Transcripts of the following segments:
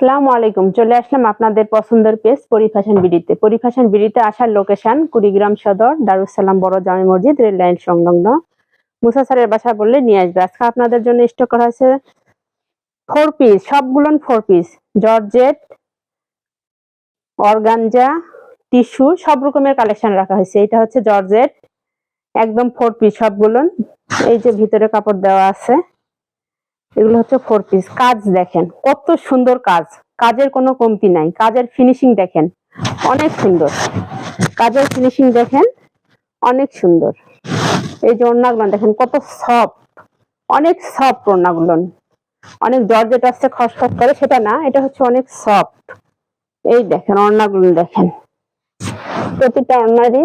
আসসালামু আলাইকুম। চলে আসলাম আপনাদের পছন্দের পেজ পরিফ্যাশন বিডিতে। পরিফ্যাশন বিডিতে আসার লোকেশন কুড়িগ্রাম সদর দারুসালাম বড় জামে মসজিদ, রেল লাইন সংলগ্ন। মুসা স্যারের বাসা বললে নিয়ে আসবে। আজকে আপনাদের জন্য স্টক করা হয়েছে ফোর পিস সবগুলো four piece georgette, organza, tissue, সব রকমের কালেকশন রাখা হয়েছে। এটা হচ্ছে জর্জেট, একদম ফোর পিস সবগুলো এই যে ভিতরে কাপড় দেওয়া আছে। এগুলো হচ্ছে ফোর পিস কাজ দেখেন, কত সুন্দর কাজ। কাজের কোনো কমতি নাই। কাজের ফিনিশিং দেখেন, অনেক সুন্দর। কাজের ফিনিশিং দেখেন, অনেক সুন্দর। এই যে ওড়নাগুলো দেখেন, কত সফট অনেক সফট ওড়নাগুলো। অনেক জর্জেট আসছে খসখস করে, সেটা না, এটা হচ্ছে অনেক সফট এই দেখেন, ওড়নাগুলো দেখেন। প্রতিটা ওড়নারই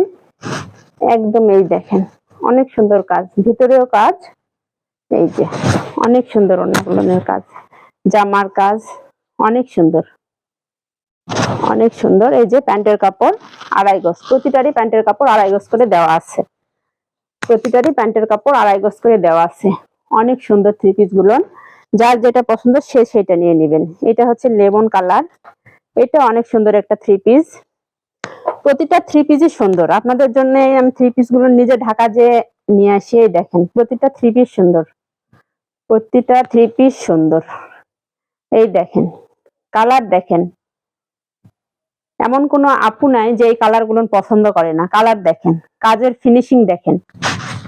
একদম এই দেখেন, অনেক সুন্দর কাজ। ভিতরেও কাজ এই যে, অনেক সুন্দর ওড়নাগুলোনের কাজ। জামার কাজ অনেক সুন্দর। অনেক সুন্দর। এই যে প্যান্টের কাপড় আড়াই গজ, প্রতিটারই প্যান্টের কাপড় আড়াই গজ করে দেওয়া আছে। প্রতিটারই প্যান্টের কাপড় আড়াই গজ করে দেওয়া আছে। অনেক সুন্দর থ্রি পিসগুলো যার যেটা পছন্দ সে সেটা নিয়ে নেবেন। এটা হচ্ছে লেমন কালার। এটা অনেক সুন্দর একটা থ্রি পিস প্রতিটা থ্রি পিসই সুন্দর। আপনাদের জন্য আমি থ্রি পিসগুলো নিজে ঢাকা যে নিয়ে আসি দেখেন। প্রতিটা থ্রি পিস সুন্দর। প্রতিটা থ্রি পিস সুন্দর। এই দেখেন কালার দেখেন। এমন কোনো আপু নাই যে এই কালারগুলো পছন্দ করে না। কালার দেখেন, কাজের ফিনিশিং দেখেন,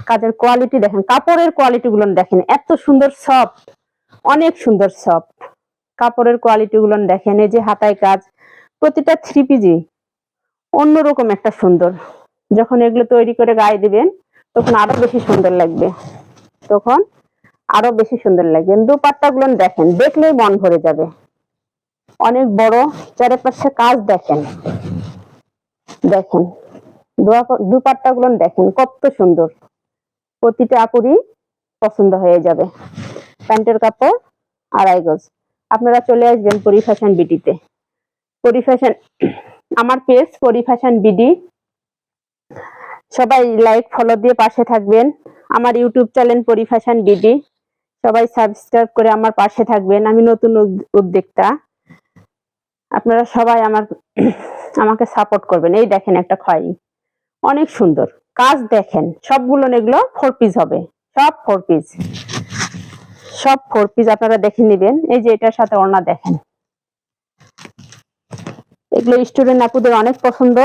কাজের কোয়ালিটি দেখেন, কাপড়ের কোয়ালিটি গুলো দেখেন, এত সুন্দর সফট অনেক সুন্দর সফট কাপড়ের কোয়ালিটি গুলো দেখেন, এই যে হাতায় কাজ, প্রতিটা থ্রি পিজি অন্যরকম একটা সুন্দর। যখন এগুলো তৈরি করে গায়ে দিবেন, তখন আরও বেশি সুন্দর লাগবে। তখন আরও বেশি সুন্দর লাগবে দুপাট্টা গুলো দেখেন, দেখলেই মন ভরে যাবে। অনেক বড় চারিপাশে কাজ দেখেন। দেখেন দুপাট্টা গুলো দেখেন, কত সুন্দর। প্রতিটা আপুরি পছন্দ হয়ে যাবে। প্যান্টের কাপড়, আড়াই গজ। আপনারা চলে আসবেন পরিফ্যাশন বিডিতে পরিফ্যাশন আমার পেজ পরিফ্যাশন বিডি সবাই লাইক ফলো দিয়ে পাশে থাকবেন। আমার ইউটিউব চ্যানেল পরিফ্যাশন বিডি সবাই সাবস্ক্রাইব করে আমার পাশে থাকবেন। আমি নতুন উদ- উদ্যোক্তা। আপনারা সবাই আমার, আমাকে সাপোর্ট করবেন। এই দেখেন একটা খয়েরি অনেক সুন্দর। কাজ দেখেন, সবগুলো এগুলো ফোর পিস হবে। সব ফোর পিস সব ফোর পিস আপনারা দেখে নেবেন। এই যে এটার সাথে ওড়না দেখেন। এগুলো স্টুডেন্ট আপুদের অনেক পছন্দ।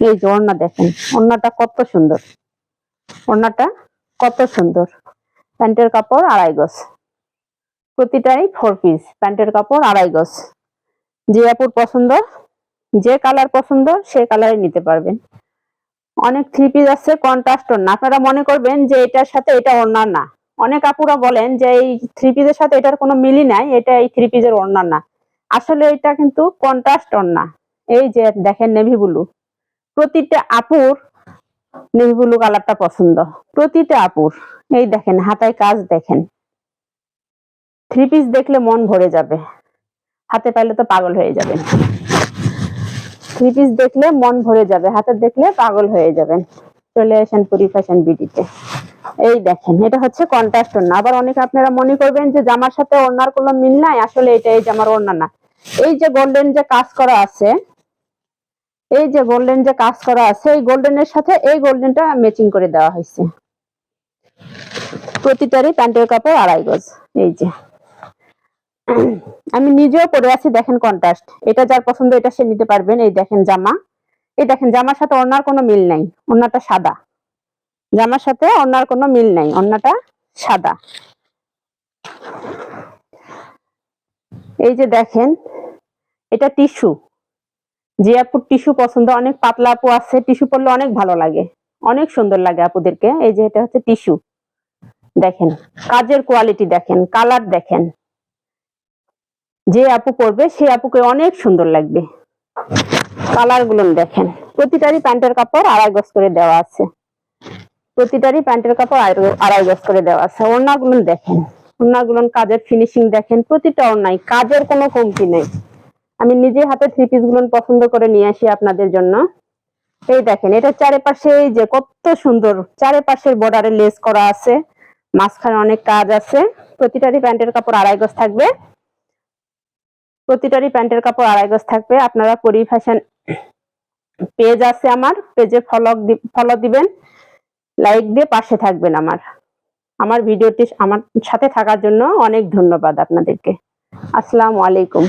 এই যে ওড়না দেখেন। ওড়নাটা কত সুন্দর। ওড়নাটা কত সুন্দর। প্যান্টের কাপড় আড়াই গজ। প্রতিটাই ফোর পিস প্যান্টের কাপড় আড়াই গজ। যে আপুর পছন্দ, যে কালার পছন্দ, সে কালারে নিতে পারবেন। অনেক থ্রি পিস আছে কন্ট্রাস্ট ওড়না আপনারা মনে করবেন যে এটার সাথে এটা ওড়না না। অনেক আপুরা বলেন যে এই থ্রি পিসের সাথে এটার কোনো মিলই নাই, এটা এই থ্রি পিসের ওড়না না। আসলে এটা কিন্তু কন্ট্রাস্ট ওড়না। এই যে দেখেন নেভি ব্লু প্রতিটা আপুর নেভি ব্লু কালারটা পছন্দ। প্রতিটা আপুর। এই দেখেন, হাতায় কাজ দেখেন। থ্রি পিস দেখলে মন ভরে যাবে। হাতে পাইলে তো পাগল হয়ে যাবেন। থ্রি পিস দেখলে মন ভরে যাবে, হাতে দেখলে পাগল হয়ে যাবেন। চলে আসেন পুরি ফ্যাশন বিডিতে এই দেখেন, এটা হচ্ছে কন্ট্রাস্ট ওড়না। আবার অনেক আপনারা মনে করবেন যে জামার সাথে ওড়নার কোনো মিল নাই, আসলে এটা এই জামার ওড়না না। এই যে গোল্ডেন যে কাজ করা আছে, এই যে গোল্ডেন যে কাজ করা আছে, এই গোল্ডেনের সাথে এই গোল্ডেনটা ম্যাচিং করে দেওয়া হয়েছে। প্রতিটারই প্যান্টের কাপড় আড়াই গজ। এই যে। আমি নিজেও পরে আছি, দেখেন কন্ট্রাস্ট এটা যার পছন্দ, এটা সে নিতে পারবেন। এই দেখেন জামা। এই দেখেন, জামার সাথে ওড়নার কোনো মিল নাই। অন্যটা সাদা। জামার সাথে ওড়নার কোনো মিল নাই। অন্যটা সাদা। এই যে দেখেন, এটা টিস্যু। যে আপুর টিস্যু পছন্দ। অনেক পাতলা আপু আছে। টিস্যু পরলে অনেক ভালো লাগে। অনেক সুন্দর লাগে আপুদেরকে। এই যে এটা হচ্ছে টিস্যু। দেখেন, কাজের কোয়ালিটি দেখেন কালার দেখেন। যে আপু পরবে সে আপুকে অনেক সুন্দর লাগবে। কালারগুলো দেখেন, প্রতিটারই প্যান্টের কাপড় আড়াই গজ করে দেওয়া আছে। প্রতিটারই প্যান্টের কাপড় আড়াই- গজ করে দেওয়া আছে। ওড়নাগুলো দেখেন ওড়নাগুলো কাজের ফিনিশিং দেখেন, প্রতিটা ওড়নাই, কাজের কোনো কমতি নেই। আমি নিজে হাতে থ্রি পিসগুলো পছন্দ করে নিয়ে আসি আপনাদের জন্য। এই দেখেন, এটা চারিপাশে এই যে কত সুন্দর, চারিপাশের বর্ডারে লেস করা আছে। মাঝখানে অনেক কাজ আছে। প্রতিটারই প্যান্টের কাপড় আড়াই গজ থাকবে। প্রতিটারই প্যান্টের কাপড় আড়াই গজ থাকবে। আপনারা পরি ফ্যাশন পেজ আছে আমার। পেজে ফলো ফলো দিবেন। লাইক দিয়ে পাশে থাকবেন আমার। আমার ভিডিওটি আমার সাথে থাকার জন্য অনেক ধন্যবাদ আপনাদেরকে। আসসালামু আলাইকুম।